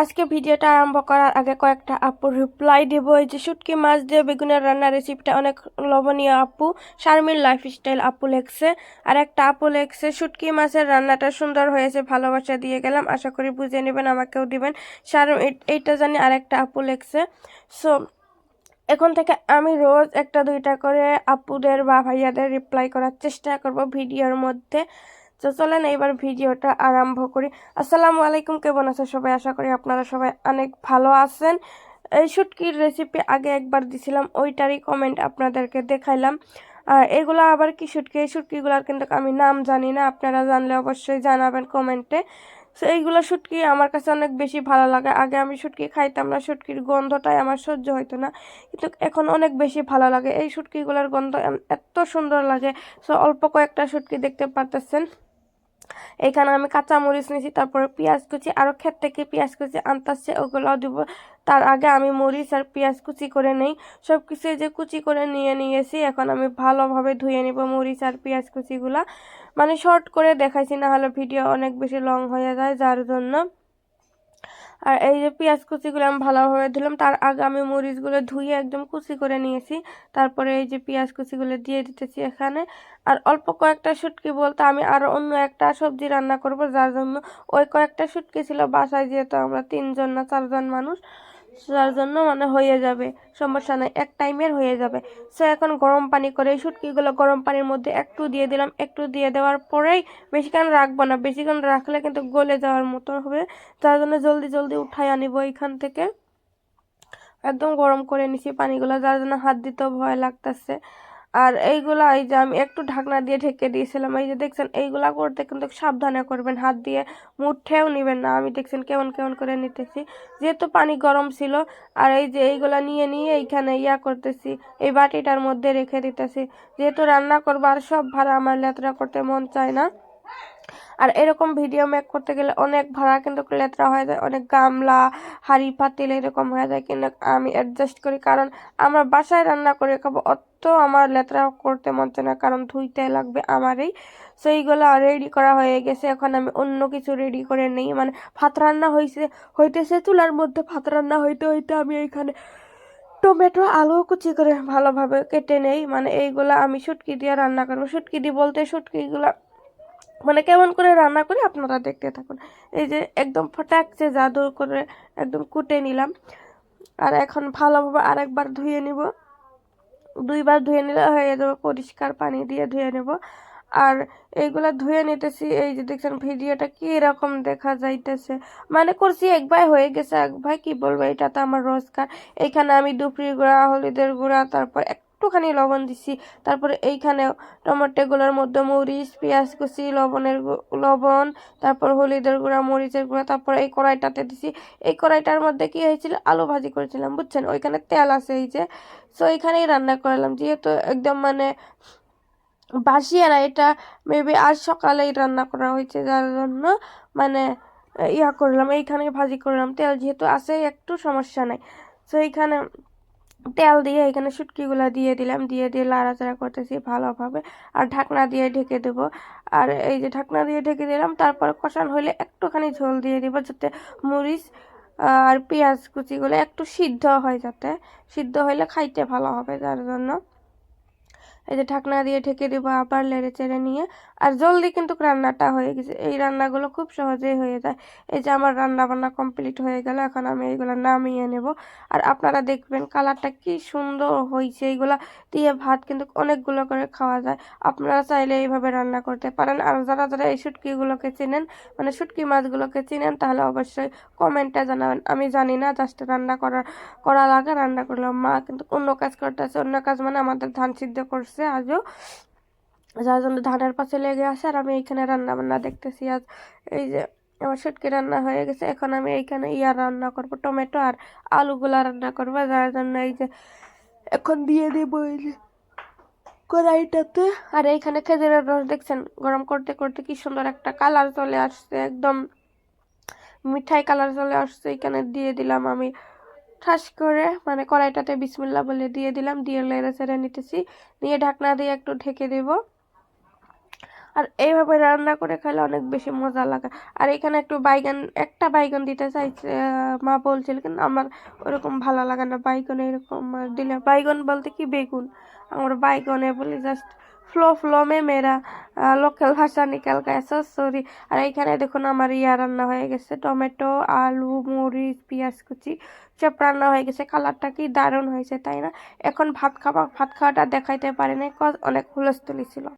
আজকে ভিডিওটা আরম্ভ করার আগে কয়েকটা আপু রিপ্লাই দেব। এই যে শুটকি মাছ দিয়ে বেগুনের রান্নার রেসিপিটা অনেক লবণীয় আপু। শারমিন লাইফস্টাইল আপু লেখছে। আর একটা আপু লেখছে, শুটকি মাছের রান্নাটা সুন্দর হয়েছে, ভালোবাসা দিয়ে গেলাম, আশা করি বুঝে নেবেন, আমাকেও দিবেন। শার এইটা জানি আর একটা আপু লেখছে। সো এখন থেকে আমি রোজ একটা দুইটা করে আপুদের বা ভাইয়াদের রিপ্লাই করার চেষ্টা করব ভিডিওর মধ্যে। তো চলেন এইবার ভিডিওটা আরম্ভ করি। আসসালামু আলাইকুম, কেমন আছে সবাই? আশা করি আপনারা সবাই অনেক ভালো আছেন। এই শুটকির রেসিপি আগে একবার দিছিলাম, ওইটারই কমেন্ট আপনাদেরকে দেখাইলাম। আর এগুলো আবার কি শুটকি? এই শুটকিগুলোর কিন্তু আমি নাম জানি না, আপনারা জানলে অবশ্যই জানাবেন কমেন্টে তো এইগুলো শুটকি আমার কাছে অনেক বেশি ভালো লাগে। আগে আমি শুটকি খাইতাম না, শুটকির গন্ধটাই আমার সহ্য হইতো না। কিন্তু এখন অনেক বেশি ভালো লাগে। এই শুটকিগুলোর গন্ধ এত সুন্দর লাগে। সো অল্প কয়েকটা শুটকি দেখতে পারতেছেন। এখানে আমি কাঁচা মরিচ নিয়েছি, তারপরে পেঁয়াজ কুচি আরও ক্ষেত থেকে পেঁয়াজ কুচি আনতাছে ওগুলো দিব। তার আগে আমি মরিচ আর পেঁয়াজ কুচি করে নেই। সব কিছু যে কুচি করে নিয়ে নিয়েছি, এখন আমি ভালোভাবে ধুয়ে নিব মরিচ আর পেঁয়াজ কুচিগুলা। মানে শর্ট করে দেখাইছি না হলে ভিডিও অনেক বেশি লং হয়ে যায়, যার জন্য। আর এই যে পেঁয়াজ কুচিগুলো আমি ভালোভাবে ধুলাম, তার আগে আমি মরিচগুলো ধুয়ে একদম কুচি করে নিয়েছি। তারপরে এই যে পেঁয়াজ কুচিগুলো দিয়ে দিতেছি এখানে। আর অল্প কয়েকটা শুটকি বলতে আমি আরও অন্য একটা সবজি রান্না করব, যার জন্য ওই কয়েকটা শুটকি ছিল বাসায়, যেহেতু আমরা তিনজন না চারজন মানুষ। যার জন্য মানে হয়ে যাবে। সমস্যা নাই এক টাইমের হয়ে যাবে। সো এখন গরম পানি করে সুটকিগুলো গরম পানির মধ্যে একটু দিয়ে দিলাম। একটু দিয়ে দেওয়ার পরেই বেশিক্ষণ রাখব না। বেশিক্ষণ রাখলে কিন্তু গলে যাওয়ার মতো হবে। যার জন্য জলদি জলদি উঠাই আনিব এখান থেকে। একদম গরম করে নিছি পানিগুলো, যার জন্য হাত দিতেও ভয় লাগতেছে। আর এইগুলা এই যে আমি একটু ঢাকনা দিয়ে ঢেকে দিয়েছিলাম, এই যে দেখছেন, এইগুলা করতে কিন্তু সাবধানে করবেন, হাত দিয়ে মুঠেও নেবেন না। আমি দেখছেন কেমন কেমন করে নিতেছি। যেহেতু পানি গরম ছিল, আর এই যে এইগুলা নিয়ে নিয়ে এইখানে ইয়া করতেছি, এই বাটিটার মধ্যে রেখে দিতেছি। যেহেতু রান্না করব, আর সব ভাড়া আমার লেতরা করতে মন চায় না। আর এরকম ভিডিও মেক করতে গেলে অনেক ভাড়া কিন্তু লেতরা হয়ে যায়, অনেক গামলা, হাঁড়ি পাতিল এরকম হয়ে যায় কিন্তু আমি অ্যাডজাস্ট করি। কারণ আমরা বাসায় রান্না করে খাব, অত আমার লেতরা করতে মন চায় না, কারণ ধুইতে লাগবে আমারই। সো এইগুলো রেডি করা হয়ে গেছে, এখন আমি অন্য কিছু রেডি করে নেই। মানে ভাত রান্না হয়েছে হইতেছে চুলার মধ্যে ভাত রান্না হইতে হইতে আমি এইখানে টমেটো, আলু কুচি করে ভালোভাবে কেটে নেই। মানে এইগুলা আমি শুটকি দিয়ে রান্না করব। শুটকি দিয়ে বলতে শুটকিগুলা মানে কেমন করে রান্না করি আপনারা দেখতে থাকুন। এই যে একদম ফটাকছে জাদু করে একদম কুটে নিলাম। আর এখন ভালোভাবে আরেকবার ধুয়ে নিব। দুইবার ধুয়ে নিলে হয়ে যাবে পরিষ্কার পানি দিয়ে ধুয়ে নেব। আর এইগুলা ধুয়ে নিতেছি, এই যে দেখছেন ভিডিওটা কি রকম দেখা যাইতেছে। মানে করছি এক ভাই হয়ে গেছে, এক ভাই কি বলব, এটা তো আমার রোজগার। এইখানে আমি দুপুরি গুঁড়া, হলুদের গুঁড়া, তারপর একটুখানি লবণ দিছি। তারপরে এইখানে টমেটোগুলোর মধ্যে মরিচ, পেঁয়াজ কুচি, লবণের লবণ, তারপর হলুদের গুঁড়া, মরিচের গুঁড়া, তারপর এই কড়াইটাতে দিছি। এই কড়াইটার মধ্যে কি হয়েছিল? আলু ভাজি করেছিলাম, বুঝছেন? ওইখানে তেল আছে এই যে। সো এইখানেই রান্না করলাম। যেহেতু একদম মানে বাসিয়ে না, এটা মেবি আজ সকালেই রান্না করা হয়েছে, যার জন্য মানে ইয়া করলাম, এইখানে ভাজি করলাম। তেল যেহেতু আছে, একটু সমস্যা নাই। তো এইখানে তেল দিয়ে এখানে শুটকিগুলো দিয়ে দিলাম, দিয়ে দিয়ে লাড়াচাড়া করতেছি ভালোভাবে। আর ঢাকনা দিয়ে ঢেকে দেব। আর এই যে ঢাকনা দিয়ে ঢেকে দিলাম, তারপর কষান হইলে একটুখানি ঝোল দিয়ে দিব যাতে মরিচ আর পেঁয়াজ কুচিগুলো একটু সিদ্ধ হয় যাতে। সিদ্ধ হইলে খাইতে ভালো হবে যার জন্য। এই যে ঢাকনা দিয়ে ঢেকে দিব আবার লেড়ে চেড়ে নিয়ে। আর জলদি কিন্তু রান্নাটা হয়ে গেছে। এই রান্নাগুলো খুব সহজেই হয়ে যায়। এই যে আমার রান্না বান্না কমপ্লিট হয়ে গেল, এখন আমি এইগুলো নামিয়ে নেব। আর আপনারা দেখবেন কালারটা কি সুন্দর হয়েছে এইগুলা দিয়ে ভাত কিন্তু অনেকগুলো করে খাওয়া যায়। আপনারা চাইলে এইভাবে রান্না করতে পারেন। আর যারা যারা এই শুটকিগুলোকে চেনেন মানে শুটকি মাছগুলোকে চিনেন, তাহলে অবশ্যই কমেন্টে জানাবেন। আমি জানি না, জাস্ট রান্না করা করা লাগে, রান্না করলাম মা কিন্তু অন্য কাজ করতেছে। অন্য কাজ মানে আমাদের ধান সিদ্ধ করছে। আজও। যার জন্য ধানের পাশে লেগে আছে আর আমি এইখানে রান্না বান্না দেখতেছি। আজ এই যে আমার শুটকি রান্না হয়ে গেছে, এখন আমি এইখানে ইয়া রান্না করব, টমেটো আর আলুগুলা রান্না করব, যার জন্য এই যে এখন দিয়ে দেবো এই যে কড়াইটাতে। আর এইখানে খেজুরের রস দেখছেন, গরম করতে করতে কি সুন্দর একটা কালার চলে আসছে, একদম মিঠাই কালার চলে আসছে এখানে দিয়ে দিলাম আমি ঠাস করে মানে কড়াইটাতে বিসমিল্লা বলে দিয়ে দিলাম, দিয়ে লেড়ে চেড়ে নিতেছি। নিয়ে ঢাকনা দিয়ে একটু ঢেকে দেব। আর এইভাবে রান্না করে খেলে অনেক বেশি মজা লাগে। আর এখানে একটু বাইগান, একটা বাইগান দিতে চাইছে মা বলছিল, কিন্তু আমার ওরকম ভালো লাগে না। বাইগন এরকম, দিলে, বাইগন বলতে কি বেগুন? আমার বাইগনে বলি জাস্ট ফ্লো ফ্লো মে মেরা লোকাল ভাষা নিকাল গেছে সরি আর এইখানে দেখুন আমার ইয়া রান্না হয়ে গেছে। টমেটো, আলু, মরিচ, পেঁয়াজ কুচি, সব রান্না হয়ে গেছে। কালারটা কি দারুণ হয়েছে, তাই না? এখন ভাত খাওয়া, ভাত খাওয়াটা দেখাইতে পারেনি অনেক হুলস্থুলি ছিল।